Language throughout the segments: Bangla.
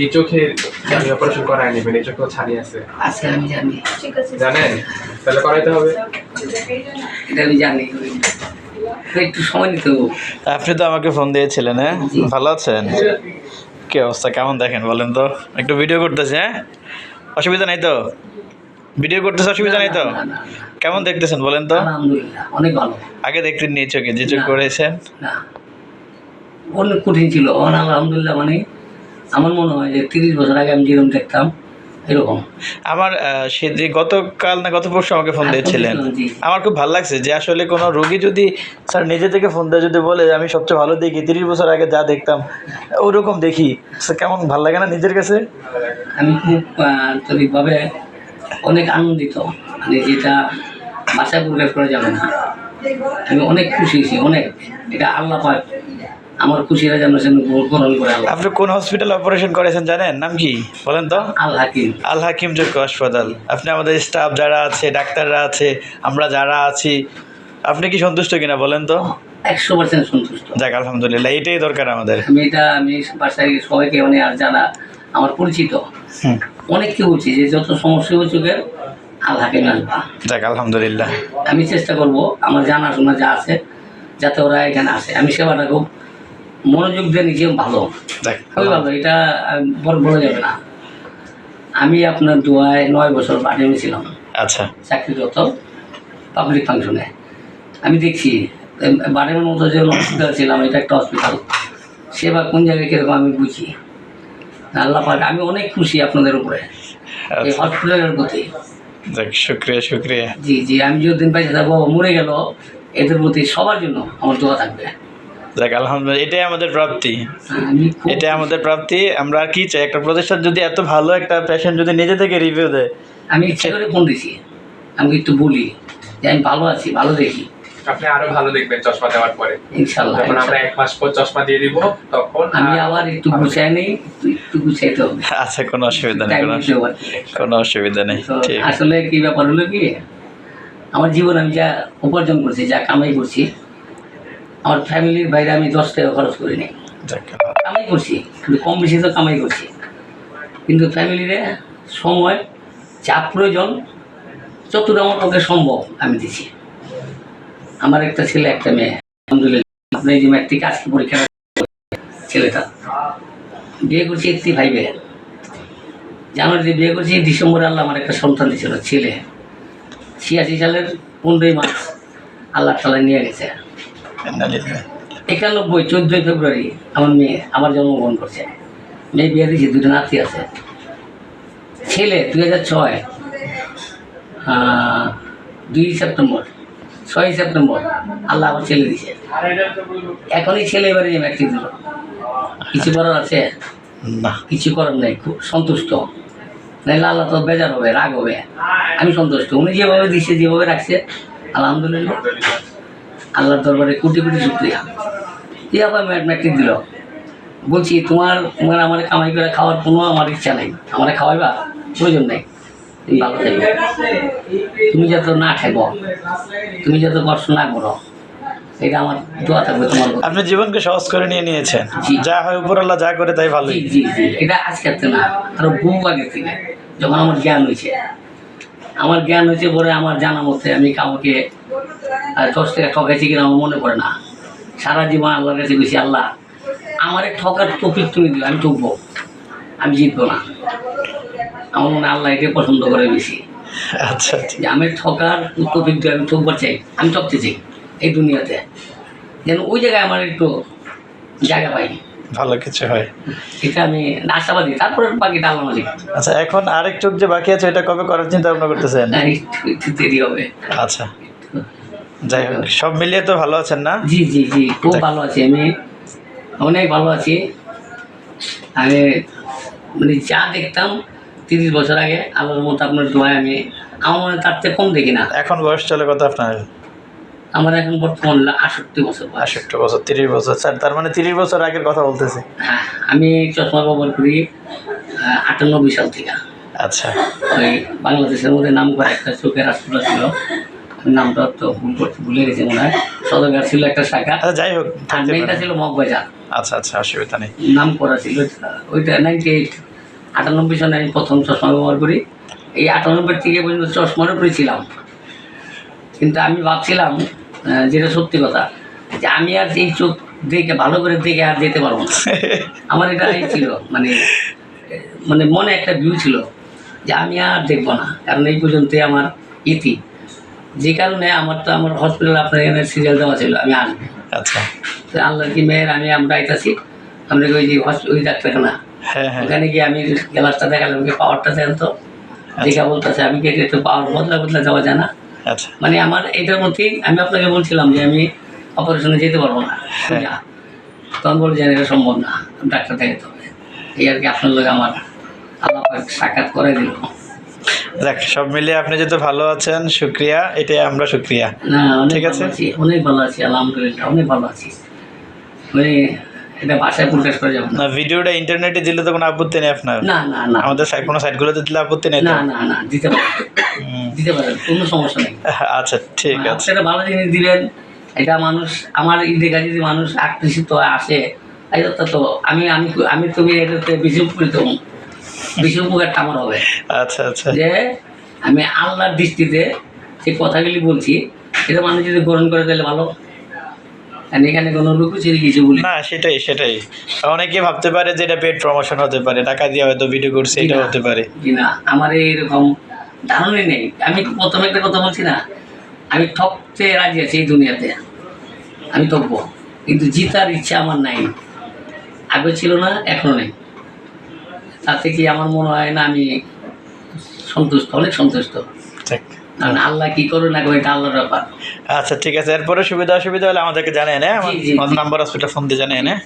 এই চোখে আমি অপারেশন করাই নেবেন এই চোখেও ছানি আছে। আজকে আমি জানি। জানেন? তাহলে করাইতে হবে। এটা আমি জানি। একটু সময় নিতে আপনি তো আমাকে ফোন দিয়েছিলেন হ্যাঁ? ভালো আছেন? কি অবস্থা? কেমন দেখেন বলেন তো? একটু ভিডিও করতেছে হ্যাঁ? অসুবিধা নাই তো? ভিডিও করতেছে অসুবিধা নাই তো। কেমন দেখতেছেন বলেন তো? অনেক ভালো। আগে দেখতেন নিয়ে চোখে যে চোখ করেছেন? অনেক কঠিন ছিল। আলহামদুলিল্লাহ মানে আমার মনে হয় যে তিরিশ বছর আগে আমি যেরকম দেখতাম এরকম। আমার সে যে গতকাল না গত পরশু আমাকে ফোন হ্যাঁ, দিয়েছিলেন। আমার খুব ভালো লাগছে যে আসলে কোনো রোগী যদি স্যার নিজে থেকে ফোন দেয় যদি বলে আমি সবচেয়ে ভালো দেখি তিরিশ বছর আগে যা দেখতাম ওরকম দেখি। স্যার কেমন ভালো লাগে না নিজের কাছে? আমি খুব আহ, আন্তরিকভাবে অনেক আনন্দিত। মানে যেটা ভাষায় প্রকাশ করা যাবে না। আমি অনেক খুশি হয়েছি অনেক। এটা আল্লাহ পাক আমার খুশিরা যেন যেন গ্রহণ করে আপনি কোন হসপিটালে অপারেশন করেছেন জানেন? নাম কি? বলেন তো। আল হাকিম। আল হাকিম চক্ষু হাসপাতাল। আপনি আমাদের স্টাফ যারা আছে ডাক্তাররা আছে আমরা যারা আছি আপনি কি সন্তুষ্ট কিনা বলেন তো? একশো পার্সেন্ট সন্তুষ্ট। যাক আলহামদুলিল্লাহ এটাই দরকার আমাদের। আমি এটা আমি বাসায় সবাইকে মানে আর যারা আমার পরিচিত অনেককে বলছি যে যত সমস্যা হচ্ছে চোখের আল হাকিম আসবা যাক আলহামদুলিল্লাহ। আমি চেষ্টা করব আমার জানাশোনা যা আছে যাতে ওরা এখানে আসে। আমি সেবাটা খুব মনোযোগ দিয়ে নিজে ভালো। খুবই ভালো এটা বড় বলা যাবে না। আমি আপনার দোয়ায় নয় বছর বাড়ি ছিলাম আচ্ছা। চাকরিরত পাবলিক ফাংশনে আমি দেখছি বাড়ির মতো যে হসপিটাল ছিলাম এটা একটা হসপিটাল সেবা কোন জায়গায় কীরকম আমি বুঝি। আল্লাহ পাক আমি অনেক খুশি আপনাদের উপরে এই আচ্ছা। হসপিটালের প্রতি। যাক শুক্রিয়া শুক্রিয়া। জি জি আমি যতদিন পাইছি বাবা মরে গেল এদের প্রতি সবার জন্য আমার দোয়া থাকবে। যাক আলহামদুলিল্লাহ এটাই আমাদের প্রাপ্তি। এটাই আমাদের প্রাপ্তি। আমরা আর কি চাই? একটা প্রতিষ্ঠান যদি এত ভালো একটা পেশেন্ট যদি নিজে থেকে রিভিউ দেয়। আমি ইচ্ছে করে ফোন দিছি। আমি একটু বলি যে আমি ভালো আছি ভালো দেখি। আপনি আরও ভালো দেখবেন চশমা দেওয়ার পরে। ইনশাল্লাহ যখন আমরা এক মাস পর চশমা দিয়ে দিব তখন আমি আবার একটু গুছাই নেই একটু গুছাইতে হবে। আচ্ছা কোনো অসুবিধা নেই কোনো অসুবিধা নেই ঠিক। আসলে কি ব্যাপার হলো কি আমার জীবন আমি যা উপার্জন করছি যা কামাই করছি আমার ফ্যামিলির বাইরে আমি দশ টাকা খরচ করি নি কামাই করছি কিন্তু কম বেশি তো কামাই করছি। কিন্তু ফ্যামিলিরে সময় যা প্রয়োজন যতটা আমার পক্ষে সম্ভব আমি দিছি আমার একটা ছেলে, একটা মেয়ে। আলহামদুলিল্লাহ আপনি যে ম্যাট্রিক আজকে পরীক্ষা ছেলেটা। বিয়ে করছি একটি ভাইবে। জানুয়ারিতে বিয়ে করছি ডিসেম্বরে আল্লাহ আমার একটা সন্তান দিয়েছিল, ছেলে। ছিয়াশি সালের পনেরোই মার্চ আল্লাহ তালা নিয়ে গেছে। একানব্বই, চোদ্দোই ফেব্রুয়ারি আমার মেয়ে, আমার জন্মগ্রহণ করছে। মেয়ে বিয়ে দিয়েছি, দুটো নাতি আছে। ছেলে দুই হাজার ছয় দুই সেপ্টেম্বর। ছয় সেপ্টেম্বর। আল্লাহ আমার ছেলে দিছে। এখনই ছেলে এবারে যে ম্যাট্রিক দিল কিছু করার আছে? না। কিছু করার নেই খুব সন্তুষ্ট। নাহলে আল্লাহ তো বেজার হবে রাগ হবে। আমি সন্তুষ্ট। উনি যেভাবে দিচ্ছে যেভাবে রাখছে আলহামদুলিল্লাহ। আল্লাহর দরবারে কোটি কোটি শুক্রিয়া। দিয়ে আবার ম্যাট্রিক দিল। বলছি তোমার তোমার আমার কামাই করে খাওয়ার কোনো আমার ইচ্ছা নেই। আমার খাওয়াইবা? প্রয়োজন নেই। তুমি ভালো থাকবে তুমি যত না খাইব তুমি যত কষ্ট না করো এটা আমার দোয়া থাকবে তোমার। আপনি জীবনকে সহজ করে নিয়ে নিয়েছেন। যা হয় উপর আল্লাহ যা করে তাই ভালোই। জি জি এটা আজকের থেকে না আরও বহু আগে থেকে যখন আমার জ্ঞান হয়েছে। আমার জ্ঞান হয়েছে পরে আমার জানা মতে আমি কাউকে দশ টাকা ঠকাইছি কিনা আমার মনে পড়ে না। সারা জীবন আল্লাহর কাছে বেশি আল্লাহ আমার ঠকার টপিক তুমি দিও আমি ঠকবো আমি জিতবো না। আমার মনে আল্লাহ এটাই পছন্দ করে বেশি। আচ্ছা আচ্ছা। যে আমি ঠকার টপিক আমি ঠকবার চাই আমি ঠকতে চাই এই দুনিয়াতে। যেন ওই জায়গায় আমার একটু জায়গা পাই। ভালো কিছু হয়। এটা আমি আশাবাদী। তারপরে বাকিটা আল্লাহ মালিক। আচ্ছা এখন আরেক চোখ যে বাকি আছে এটা কবে করার চিন্তা ভাবনা করতেছেন? একটু দেরি হবে। আচ্ছা। যাই হোক সব মিলিয়ে তো ভালো আছেন না? জি জি জি খুব ভালো আছি আমি। অনেক ভালো আছি। আমি মানে যা দেখতাম তিরিশ বছর আগে আল্লাহর মতো আপনার দোয়ায় আমি আমার মনে তার থেকে কম দেখি না। এখন বয়স চলে কত আপনার? আমার এখন বর্তমান আষট্টি বছর আষট্টি বছর তিরিশ বছর। স্যার তার মানে তিরিশ বছর আগের কথা বলতেছি। হ্যাঁ আমি চশমা ব্যবহার করি আটানব্বই সাল থেকে। আচ্ছা। ওই বাংলাদেশের মধ্যে নাম করা একটা চোখের হাসপাতাল ছিল। নামটা তো ভুল করতে ভুলে গেছি মনে হয়। সদরঘাট ছিল একটা শাখা। আচ্ছা যাই হোক আর মেয়েটা। ছিল মগবাজার। আচ্ছা আচ্ছা অসুবিধা নেই। নাম করা ছিল ওইটা নাইনটি এইট আটানব্বই সনে আমি প্রথম চশমা ব্যবহার করি। এই আটানব্বই থেকে পর্যন্ত চশমার উপরে ছিলাম। কিন্তু আমি ভাবছিলাম যেটা সত্যি কথা যে আমি আর এই চোখ দেখে ভালো করে দেখে আর যেতে পারব না। আমার এটা এই ছিল মানে মানে মনে একটা ভিউ ছিল যে আমি আর দেখব না। কারণ এই পর্যন্ত আমার ইতি। যে কারণে আমার তো আমার হসপিটালে আপনার এখানে সিরিয়াল দেওয়া ছিল আমি আসব। আচ্ছা। তো আল্লাহর কি মেয়ের আমি আমরা আইতাছি আমরা ওই যে ওই ডাক্তারখানা হ্যাঁ হ্যাঁ। ওখানে গিয়ে আমি গ্লাসটা দেখালাম কি পাওয়ারটা দেন তো। দেখা বলতেছে আমি কি একটু পাওয়ার বদলা বদলা যাওয়া যায় না? আচ্ছা। মানে আমার এটার মধ্যেই আমি আপনাকে বলছিলাম যে আমি অপারেশনে যেতে পারব না। হ্যাঁ। তখন বলে যে এটা সম্ভব না ডাক্তার দেখাতে হবে। এই আর কি আপনার লোক আমার আল্লাহ সাক্ষাৎ করে দিল। যাক সব মিলিয়ে আপনি যেহেতু ভালো আছেন শুক্রিয়া এটাই আমরা শুক্রিয়া। ঠিক ভালো আছে। আছি অনেক ভালো আছি আলহামদুলিল্লাহ অনেক ভালো আছি। মানে এটা বাসায় প্রকাশ করে যাব না। ভিডিওটা ইন্টারনেটে দিলে তো কোনো আপত্তি নেই আপনার। না না না। আমাদের কোনো সাইটগুলোতে দিলে আপত্তি নেই না না না দিতে পারেন। দিতে পারেন কোনো সমস্যা নেই। আচ্ছা ঠিক আছে। সেটা ভালো জিনিস দিবেন এটা মানুষ আমার যদি মানুষ আকৃষিত আসে এটা তো আমি আমি আমি তুমি এটাতে বেশি উপকৃত হব। বেশি উপকারটা আমার হবে। আচ্ছা আচ্ছা। যে আমি আল্লাহর দৃষ্টিতে যে কথাগুলি বলছি এটা মানুষ যদি গ্রহণ করে তাহলে ভালো। এখানে কোনো লুকুচুরি কিছু বলি না সেটাই সেটাই। অনেকে ভাবতে পারে যে এটা পেড প্রমোশন হতে পারে টাকা দিয়ে হয়তো ভিডিও করছে এটা হতে পারে। না আমার এইরকম ধারণাই নেই। আমি প্রথমে একটা কথা বলছি না আমি ঠকতে রাজি আছি এই দুনিয়াতে। আমি ঠকবো কিন্তু জিতার ইচ্ছা আমার নাই। আগে ছিল না এখনও নেই। তাতে কি আমার মনে হয় না আমি সন্তুষ্ট অনেক সন্তুষ্ট। ঠিক কারণ আল্লাহ কি করো না করো এটা আল্লাহর ব্যাপার। আচ্ছা ঠিক আছে। এরপরে সুবিধা অসুবিধা হলে আমাদেরকে জানিয়ে হ্যাঁ আমার। নাম্বার আছে ফোন দিয়ে জানিয়ে হ্যাঁ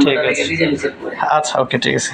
ঠিক আছে। আচ্ছা ওকে ঠিক আছে।